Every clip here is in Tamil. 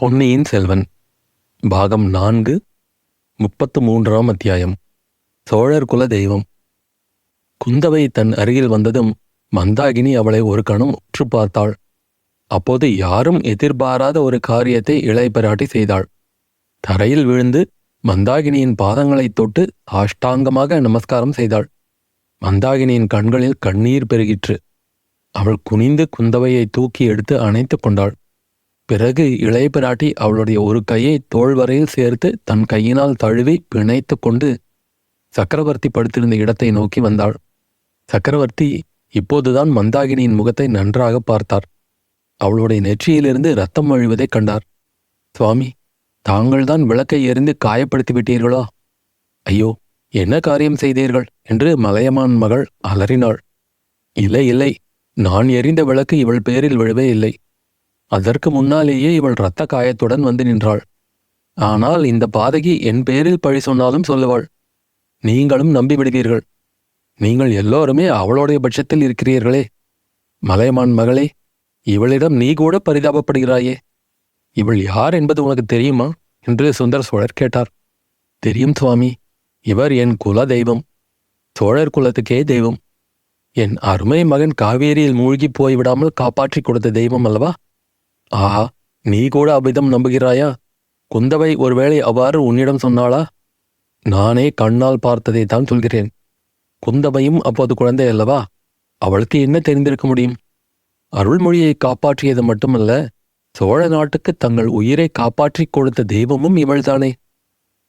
பொன்னியின் செல்வன் பாகம் நான்கு முப்பத்து மூன்றாம் அத்தியாயம். சோழர் குல தெய்வம். குந்தவை தன் அருகில் வந்ததும் மந்தாகினி அவளை ஒரு கணம் உற்று பார்த்தாள். அப்போது யாரும் எதிர்பாராத ஒரு காரியத்தை இளையபிராட்டி செய்தாள். தரையில் விழுந்து மந்தாகினியின் பாதங்களைத் தொட்டு ஆஷ்டாங்கமாக நமஸ்காரம் செய்தாள். மந்தாகினியின் கண்களில் கண்ணீர் பெருகிற்று. அவள் குனிந்து குந்தவையை தூக்கி எடுத்து அணைத்துக் கொண்டாள். பிறகு இளைய பிராட்டி அவளுடைய ஒரு கையை தோள்வரையில் சேர்த்து தன் கையினால் தழுவி பிணைத்து கொண்டு சக்கரவர்த்தி படுத்திருந்த இடத்தை நோக்கி வந்தாள். சக்கரவர்த்தி இப்போதுதான் மந்தாகினியின் முகத்தை நன்றாக பார்த்தார். அவளுடைய நெற்றியிலிருந்து ரத்தம் வழிவதைக் கண்டார். சுவாமி தாங்கள்தான் விளக்கை எறிந்து காயப்படுத்தி விட்டீர்களா ஐயோ என்ன காரியம் செய்தீர்கள்? என்று மலையமான் மகள் அலறினாள். இல்லை இல்லை நான் எரிந்த விளக்கு இவள் பேரில் விழவே இல்லை. அதற்கு முன்னாலேயே இவள் இரத்த காயத்துடன் வந்து நின்றாள். ஆனால் இந்த பாதகி என் பேரில் பழி சொன்னாலும் சொல்லுவாள். நீங்களும் நம்பிவிடுவீர்கள். நீங்கள் எல்லோருமே அவளுடைய பட்சத்தில் இருக்கிறீர்களே. மலையமான் மகளே இவளிடம் நீ கூட பரிதாபப்படுகிறாயே. இவள் யார் என்பது உனக்கு தெரியுமா? என்று சுந்தர சோழர் கேட்டார். தெரியும் சுவாமி இவர் என் குல தெய்வம். சோழர் குலத்துக்கே தெய்வம். என் அருமை மகன் காவேரியில் மூழ்கி போய்விடாமல் காப்பாற்றிக் கொடுத்த தெய்வம் அல்லவா? ஆஹா நீ கூட அபிதம் நம்புகிறாயா? குந்தவை ஒருவேளை அவ்வாறு உன்னிடம் சொன்னாளா? நானே கண்ணால் பார்த்ததை தான் சொல்கிறேன். குந்தவையும் அப்போது குழந்தை அல்லவா? அவளுக்கு என்ன தெரிந்திருக்க முடியும்? அருள்மொழியை காப்பாற்றியது மட்டுமல்ல சோழ நாட்டுக்கு தங்கள் உயிரை காப்பாற்றிக் கொடுத்த தெய்வமும் இவள்தானே.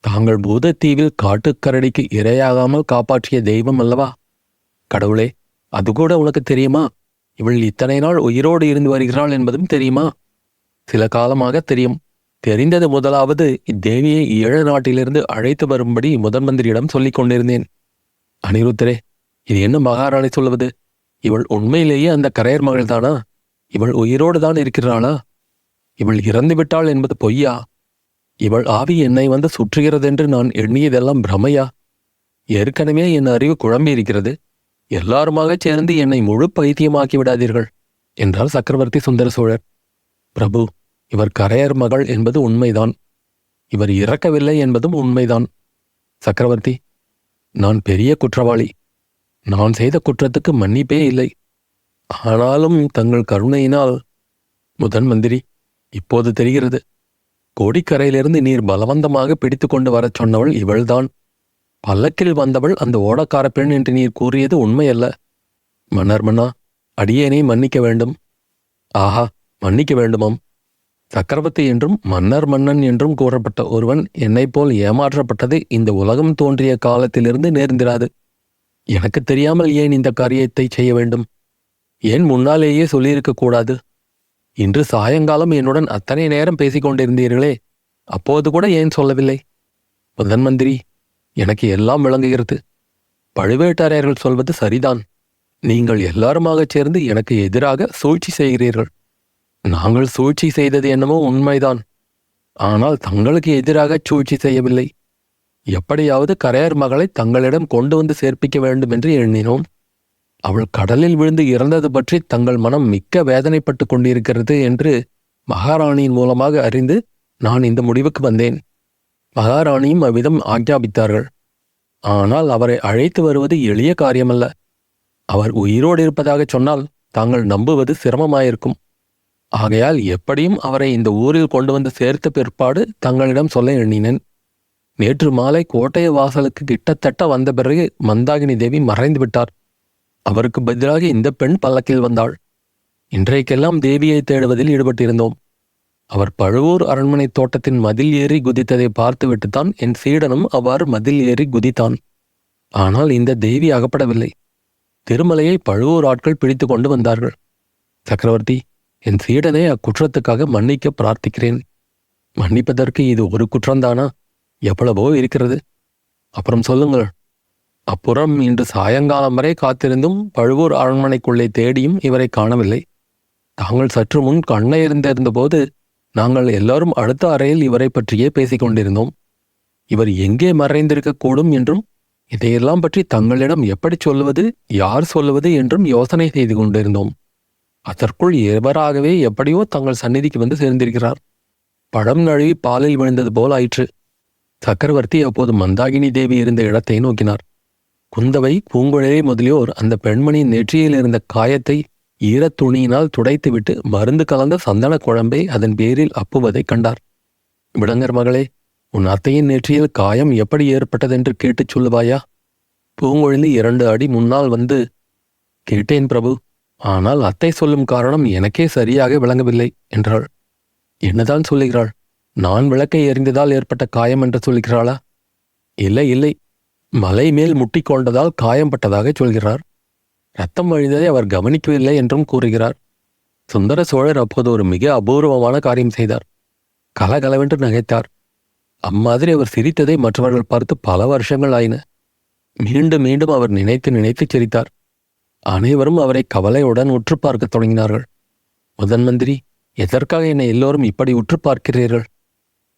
தாங்கள் பூதத்தீவில் காட்டுக்கரடிக்கு இரையாகாமல் காப்பாற்றிய தெய்வம் அல்லவா? கடவுளே அது கூட உனக்கு தெரியுமா? இவள் இத்தனை நாள் உயிரோடு இருந்து வருகிறாள் என்பதும் தெரியுமா? சில காலமாக தெரியும். தெரிந்தது முதலாவது இத்தேவியை ஏழு நாட்டிலிருந்து அழைத்து வரும்படி முதன் மந்திரியிடம் சொல்லிக் கொண்டிருந்தேன். அனிருத்தரே இது என்ன மகாராணி சொல்வது இவள் உண்மையிலேயே அந்த கரையர் மகள்தானா? இவள் உயிரோடு தான் இருக்கிறாளா இவள் இறந்து விட்டாள் என்பது பொய்யா? இவள் ஆவி என்னை வந்து சுற்றுகிறதென்று நான் எண்ணியதெல்லாம் பிரமையா? ஏற்கனவே என் அறிவு குழம்பி இருக்கிறது எல்லாருமாகச் சேர்ந்து என்னை முழு பைத்தியமாக்கி விடாதீர்கள் என்றார் சக்கரவர்த்தி சுந்தர சோழர். பிரபு இவர் கரையர் மகள் என்பது உண்மைதான். இவர் இறக்கவில்லை என்பதும் உண்மைதான். சக்கரவர்த்தி நான் பெரிய குற்றவாளி. நான் செய்த குற்றத்துக்கு மன்னிப்பே இல்லை. ஆனாலும் தங்கள் கருணையினால் முதன் மந்திரி இப்போது தெரிகிறது. கோடிக்கரையிலிருந்து நீர் பலவந்தமாக பிடித்து கொண்டு வரச் சொன்னவள் இவள்தான். பல்லக்கில் வந்தவள் அந்த ஓடக்கார பெண் என்று நீர் கூறியது உண்மையல்ல. மன்னர் மன்னா அடியேனை மன்னிக்க வேண்டும். ஆஹா மன்னிக்க வேண்டுமாம். சக்கரவர்த்தி என்றும் மன்னர் மன்னன் என்றும் கூறப்பட்ட ஒருவன் என்னைப் போல் ஏமாற்றப்பட்டது இந்த உலகம் தோன்றிய காலத்திலிருந்து நேர்ந்திராது. எனக்கு தெரியாமல் ஏன் இந்த காரியத்தை செய்ய வேண்டும்? ஏன் முன்னாலேயே சொல்லியிருக்க கூடாது? இன்று சாயங்காலம் என்னுடன் அத்தனை நேரம் பேசிக்கொண்டிருந்தீர்களே அப்போது கூட ஏன் சொல்லவில்லை? முதன் மந்திரி எனக்கு எல்லாம் விளங்குகிறது. பழுவேட்டரையர்கள் சொல்வது சரிதான். நீங்கள் எல்லாருமாகச் சேர்ந்து எனக்கு எதிராக சூழ்ச்சி செய்கிறீர்கள். நாங்கள் சூழ்ச்சி செய்தது என்னமோ உண்மைதான். ஆனால் தங்களுக்கு எதிராக சூழ்ச்சி செய்யவில்லை. எப்படியாவது கரையர் மகளை தங்களிடம் கொண்டு வந்து சேர்ப்பிக்க வேண்டும் என்று எண்ணினோம். அவள் கடலில் விழுந்து இறந்தது பற்றி தங்கள் மனம் மிக்க வேதனைப்பட்டு கொண்டிருக்கிறது என்று மகாராணியின் மூலமாக அறிந்து நான் இந்த முடிவுக்கு வந்தேன். மகாராணியும் அவ்விதம் ஆக்ஞாபித்தார்கள் ஆனால் அவரை அழைத்து வருவது எளிய காரியமல்ல. அவர் உயிரோடு இருப்பதாகச் சொன்னால் தாங்கள் நம்புவது சிரமமாயிருக்கும். ஆகையால் எப்படியும் அவரை இந்த ஊரில் கொண்டு வந்து சேர்த்த பிற்பாடு தங்களிடம் சொல்ல எண்ணினேன். நேற்று மாலை கோட்டைய வாசலுக்கு கிட்டத்தட்ட வந்த பிறகு மந்தாகினி தேவி மறைந்து விட்டார். அவருக்கு பதிலாக இந்த பெண் பல்லக்கில் வந்தாள். இன்றைக்கெல்லாம் தேவியை தேடுவதில் ஈடுபட்டிருந்தோம். அவர் பழுவூர் அரண்மனை தோட்டத்தின் மதில் ஏறி குதித்ததை பார்த்துவிட்டுத்தான் என் சீடனும் அவ்வாறு மதில் ஏறி குதித்தான். ஆனால் இந்த தேவி அகப்படவில்லை. திருமலையை பழுவூர் ஆட்கள் பிடித்து கொண்டு வந்தார்கள். சக்கரவர்த்தி என் சீடனை அக்குற்றத்துக்காக மன்னிக்க பிரார்த்திக்கிறேன். மன்னிப்பதற்கு இது ஒரு குற்றம்தானா? எவ்வளவோ இருக்கிறது. அப்புறம் சொல்லுங்கள். அப்புறம் இன்று சாயங்காலம் வரை காத்திருந்தும் பழுவூர் அரண்மனைக்குள்ளே தேடியும் இவரை காணவில்லை. தாங்கள் சற்று முன் கண்ணை இருந்திருந்தபோது நாங்கள் எல்லாரும் அடுத்த அறையில் இவரை பற்றியே பேசிக்கொண்டிருந்தோம். இவர் எங்கே மறைந்திருக்கக்கூடும் என்றும் இதையெல்லாம் பற்றி தங்களிடம் எப்படி சொல்லுவது யார் சொல்லுவது என்றும் யோசனை செய்து கொண்டிருந்தோம். அதற்குள் எவராகவே எப்படியோ தங்கள் சந்நிதிக்கு வந்து சேர்ந்திருக்கிறார். பழம் நழுவி பாலில் விழுந்தது போல் ஆயிற்று. சக்கரவர்த்தி அப்போது மந்தாகினி தேவி இருந்த இடத்தை நோக்கினார். குந்தவை பூங்குழலி முதலியோர் அந்த பெண்மணியின் நெற்றியில் இருந்த காயத்தை ஈரத் துணியினால் துடைத்துவிட்டு மருந்து கலந்த சந்தன குழம்பை அதன் பேரில் அப்புவதைக் கண்டார். விடங்கர் மகளே உன் அத்தையின் நெற்றியில் காயம் எப்படி ஏற்பட்டதென்று கேட்டுச் சொல்லுவாயா? பூங்குழலி இரண்டு அடி முன்னால் வந்து கேட்டேன் பிரபு ஆனால் அத்தை சொல்லும் காரணம் எனக்கே சரியாக விளங்கவில்லை என்றாள். என்னதான் சொல்லுகிறாள்? நான் விளக்கை எறிந்ததால் ஏற்பட்ட காயம் என்று சொல்கிறாளா இல்லை இல்லை. மலை மேல் முட்டிக்கொண்டதால் காயம்பட்டதாக சொல்கிறார். ரத்தம் வழிந்ததை அவர் கவனிக்கவில்லை என்றும் கூறுகிறார். சுந்தர சோழர் அப்போது ஒரு மிக அபூர்வமான காரியம் செய்தார். கலகலவென்று நகைத்தார். அம்மாதிரி அவர் சிரித்ததை மற்றவர்கள் பார்த்து பல வருஷங்கள் ஆயின. மீண்டும் மீண்டும் அவர் நினைத்து நினைத்து சிரித்தார். அனைவரும் அவரை கவலையுடன் உற்று பார்க்கத் தொடங்கினார்கள். முதன் மந்திரி எதற்காக என்னை எல்லோரும் இப்படி உற்று பார்க்கிறீர்கள்?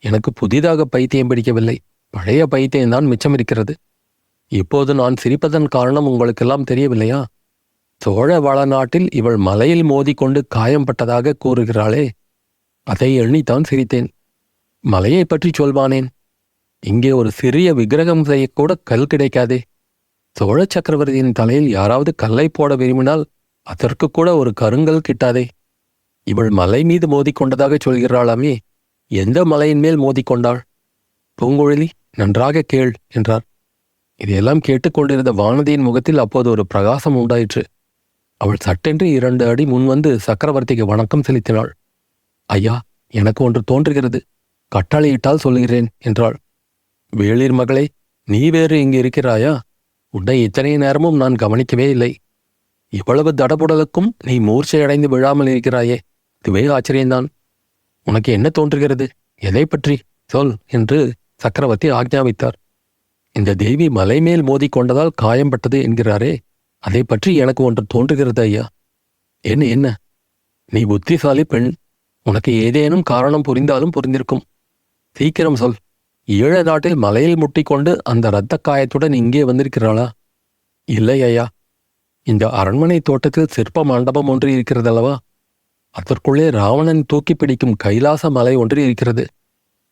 எனக்கு புதிதாக பைத்தியம் பிடிக்கவில்லை. பழைய பைத்தியம்தான் மிச்சம் இருக்கிறது. இப்போது நான் சிரிப்பதன் காரணம் உங்களுக்கெல்லாம் தெரியவில்லையா? சோழ வள நாட்டில் இவள் மலையில் மோதிக்கொண்டு காயம்பட்டதாக கூறுகிறாளே. அதை எண்ணித்தான் சிரித்தேன். மலையை பற்றி சொல்வானேன். இங்கே ஒரு சிறிய விக்கிரகம் செய்யக்கூட கல் கிடைக்காதே. சோழ சக்கரவர்த்தியின் தலையில் யாராவது கல்லை போட விரும்பினால் அதற்கு கூட ஒரு கருங்கல் கிட்டாதே. இவள் மலை மீது மோதிக்கொண்டதாக சொல்கிறாளாமே எந்த மலையின் மேல் மோதிக்கொண்டாள்? பூங்குழலி நன்றாக கேள் என்றார். இதையெல்லாம் கேட்டுக்கொண்டிருந்த வானதியின் முகத்தில் அப்போது ஒரு பிரகாசம் உண்டாயிற்று. அவள் சட்டென்று இரண்டு அடி முன் வந்து சக்கரவர்த்திக்கு வணக்கம் செலுத்தினாள். ஐயா எனக்கு ஒன்று தோன்றுகிறது. கட்டளையிட்டால் சொல்லுகிறேன் என்றாள். வேளிர் மகளே நீ வேறு இங்கு இருக்கிறாயா? உன்னை இத்தனை நேரமும் நான் கவனிக்கவே இல்லை. இவ்வளவு தடபுடலுக்கும் நீ மூர்ச்சையடைந்து விழாமல் இருக்கிறாயே. இதுவே ஆச்சரியம்தான். உனக்கு என்ன தோன்றுகிறது? எதை பற்றி? சொல் என்று சக்கரவர்த்தி ஆக்ஞாபித்தார். இந்த தேவி மலை மேல் மோதி கொண்டதால் காயம்பட்டது என்கிறாரே. அதை பற்றி எனக்கு ஒன்று தோன்றுகிறது ஐயா. என்ன என்ன? நீ புத்திசாலி பெண். உனக்கு ஏதேனும் காரணம் புரிந்தாலும் புரிந்திருக்கும். சீக்கிரம் சொல். ஈழ நாட்டில் மலையில் முட்டிக்கொண்டு அந்த இரத்த காயத்துடன் இங்கே வந்திருக்கிறாளா? இல்லை ஐயா. இந்த அரண்மனை தோட்டத்தில் சிற்ப மண்டபம் ஒன்று இருக்கிறதல்லவா? அதற்குள்ளே ராவணன் தூக்கி பிடிக்கும் கைலாச மலை ஒன்று இருக்கிறது.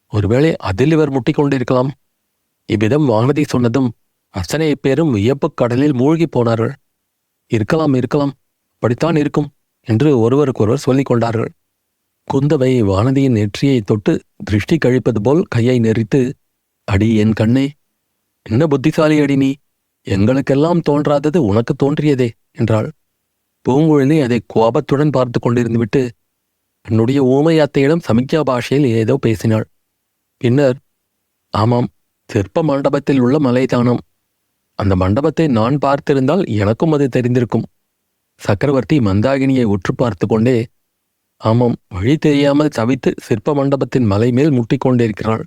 ஒருவேளை அதில் இவர் முட்டிக்கொண்டிருக்கலாம். இவ்விதம் வானதி சொன்னதும் அத்தனை பேரும் வியப்புக் கடலில் மூழ்கிப் போனார்கள். இருக்கலாம் இருக்கலாம். அப்படித்தான் இருக்கும் என்று ஒருவருக்கொருவர் சொல்லிக் கொண்டார்கள். குந்தவை வானதியின் நெற்றியை தொட்டு திருஷ்டி கழிப்பது போல் கையை நெறித்து அடி என் கண்ணே என்ன புத்திசாலி அடி நீ? எங்களுக்கெல்லாம் தோன்றாதது உனக்கு தோன்றியதே என்றாள். பூங்குழலி அதை கோபத்துடன் பார்த்து கொண்டிருந்துவிட்டு என்னுடைய ஊமை அத்தையிடம் சமிக்ஞா பாஷையில் ஏதோ பேசினாள். பின்னர் ஆமாம் சிற்ப மண்டபத்தில் உள்ள மலைதானம் அந்த மண்டபத்தை நான் பார்த்திருந்தால் எனக்கும் அது தெரிந்திருக்கும். சக்கரவர்த்தி மந்தாகினியை உற்று பார்த்து கொண்டே ஆமாம் வழி தெரியாமல் தவித்து சிற்ப மண்டபத்தின் மலை மேல் முட்டிக்கொண்டிருக்கிறாள்.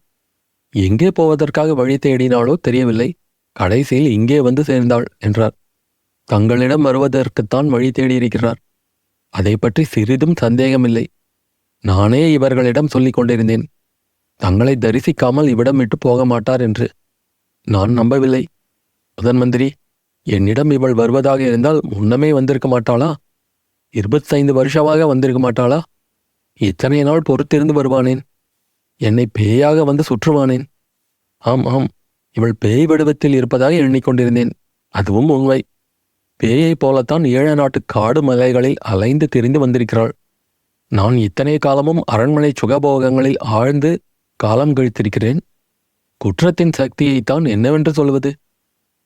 எங்கே போவதற்காக வழி தேடினாளோ தெரியவில்லை. கடைசியில் இங்கே வந்து சேர்ந்தாள் என்றார். தங்களிடம் வருவதற்குத்தான் வழி தேடியிருக்கிறார். அதை பற்றி சிறிதும் சந்தேகமில்லை. நானே இவர்களிடம் சொல்லிக் கொண்டிருந்தேன். தங்களை தரிசிக்காமல் இவ்விடம் விட்டு போக மாட்டார் என்று. நான் நம்பவில்லை. முதன் மந்திரி என்னிடம் இவள் வருவதாக இருந்தால் முன்னமே வந்திருக்க மாட்டாளா? இருபத்தைந்து வருஷமாக வந்திருக்க மாட்டாளா? இத்தனை நாள் பொறுத்திருந்து வருவானேன். என்னை பேயாக வந்து சுற்றுவானேன். ஆம் ஆம். இவள் பேய் வடிவத்தில் இருப்பதாக எண்ணிக்கொண்டிருந்தேன். அதுவும் உண்மை. பேயைப் போலத்தான் ஏழ நாட்டு காடு மலைகளில் அலைந்து திரிந்து வந்திருக்கிறாள். நான் இத்தனை காலமும் அரண்மனை சுகபோகங்களில் ஆழ்ந்து காலம் கழித்திருக்கிறேன். குற்றத்தின் சக்தியைத்தான் என்னவென்று சொல்வது?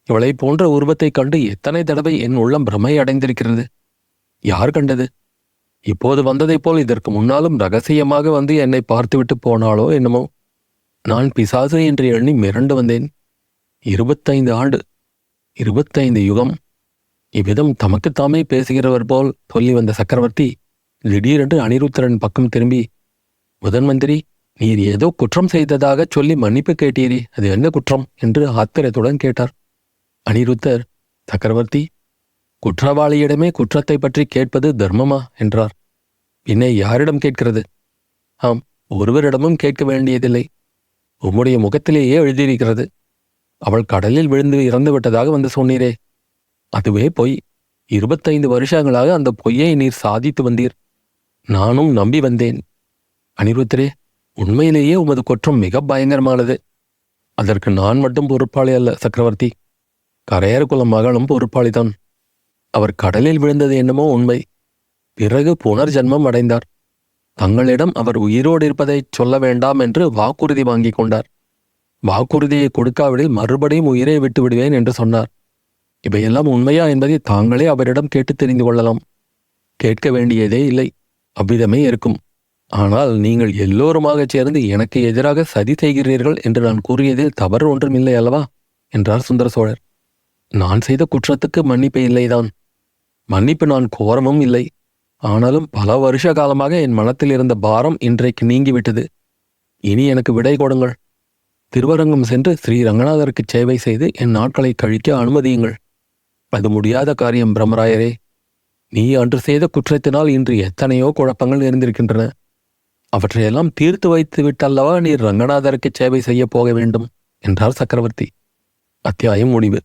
இவளைப் போன்ற உருவத்தைக் கண்டு எத்தனை தடவை என் உள்ளம் பிரமை அடைந்திருக்கிறது யார் கண்டது? இப்போது வந்ததைப் போல் இதற்கு முன்னாலும் ரகசியமாக வந்து என்னை பார்த்துவிட்டு போனாளோ என்னமோ? நான் பிசாசு என்று எண்ணி மிரண்டு வந்தேன். இருபத்தைந்து ஆண்டு இருபத்தைந்து யுகம். இவ்விதம் தமக்குத்தாமே பேசுகிறவர் போல் சொல்லி வந்த சக்கரவர்த்தி திடீரென்று அனிருத்தரன் பக்கம் திரும்பி முதன் மந்திரி நீர் ஏதோ குற்றம் செய்ததாகச் சொல்லி மன்னிப்பு கேட்டீரே அது என்ன குற்றம்? என்று ஆத்திரத்துடன் கேட்டார். அனிருத்தர் சக்கரவர்த்தி குற்றவாளியிடமே குற்றத்தை பற்றி கேட்பது தர்மமா? என்றார். பின்னே யாரிடம் கேட்கிறது? ஆம் ஒருவரிடமும் கேட்க வேண்டியதில்லை. உம்முடைய முகத்திலேயே எழுதியிருக்கிறது. அவள் கடலில் விழுந்து இறந்து விட்டதாக வந்து சொன்னீரே. அதுவே பொய். இருபத்தைந்து வருஷங்களாக அந்த பொய்யை நீர் சாதித்து வந்தீர். நானும் நம்பி வந்தேன். அனிருத்தரே உண்மையிலேயே உமது குற்றம் மிக பயங்கரமானது. அதற்கு நான் மட்டும் பொறுப்பாளி அல்ல சக்கரவர்த்தி. கரையர் குல மகளும் பொறுப்பாளிதான். அவர் கடலில் விழுந்தது என்னமோ உண்மை. பிறகு புனர்ஜன்மம் அடைந்தார். தங்களிடம் அவர் உயிரோடு இருப்பதை சொல்ல வேண்டாம் என்று வாக்குறுதி வாங்கிக் கொண்டார். வாக்குறுதியை கொடுக்காவிடில் மறுபடியும் உயிரை விட்டு விடுவேன் என்று சொன்னார். இவையெல்லாம் உண்மையா என்பதை தாங்களே அவரிடம் கேட்டு தெரிந்து கொள்ளலாம். கேட்க வேண்டியதே இல்லை. அவ்விதமே இருக்கும். ஆனால் நீங்கள் எல்லோருமாகச் சேர்ந்து எனக்கு எதிராக சதி செய்கிறீர்கள் என்று நான் கூறியதில் தவறு ஒன்றும் இல்லை அல்லவா? என்றார் சுந்தர சோழர். நான் செய்த குற்றத்துக்கு மன்னிப்பு இல்லைதான். மன்னிப்பு நான் கோரமும் இல்லை. ஆனாலும் பல வருஷ காலமாக என் மனத்தில் இருந்த பாரம் இன்றைக்கு நீங்கிவிட்டது. இனி எனக்கு விடை கொடுங்கள். திருவரங்கம் சென்று ஸ்ரீ ரங்கநாதருக்கு சேவை செய்து என் நாட்களை கழிக்க அனுமதியுங்கள். அது முடியாத காரியம் பிரம்மராயரே. நீ அன்று செய்த குற்றத்தினால் இன்று எத்தனையோ குழப்பங்கள் இருந்திருக்கின்றன அவற்றையெல்லாம் தீர்த்து வைத்து விட்டல்லவா நீர் ரங்கநாதருக்கு சேவை செய்ய போக வேண்டும் என்றார் சக்கரவர்த்தி. அத்தியாயம் முடிவு.